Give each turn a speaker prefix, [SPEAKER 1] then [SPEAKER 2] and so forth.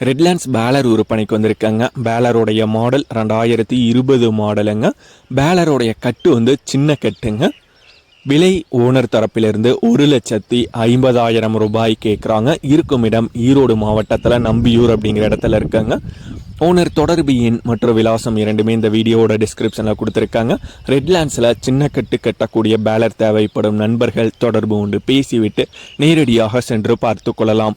[SPEAKER 1] ரெட்லேண்ட்ஸ் baler விற்பனைக்கு வந்திருக்காங்க. பேலருடைய model ரெண்டாயிரத்தி இருபது மாடலுங்க பேலருடைய கட்டு வந்து சின்ன கட்டுங்க. விலை ஓனர் தரப்பிலிருந்து ஒரு லட்சத்தி ஐம்பதாயிரம் ரூபாய் கேட்குறாங்க இருக்கும் இடம் ஈரோடு மாவட்டத்தில் நம்பியூர் அப்படிங்கிற இடத்துல இருக்காங்க. ஓனர் தொடர்பு எண் மற்றும் விலாசம் இரண்டுமே இந்த வீடியோவோட டிஸ்கிரிப்ஷனில் கொடுத்துருக்காங்க. ரெட்லேண்ட்ஸில் சின்ன கட்டு கட்டக்கூடிய பேலர் தேவைப்படும் நண்பர்கள் தொடர்பு உண்டு. பேசிவிட்டு நேரடியாக சென்று பார்த்து கொள்ளலாம்.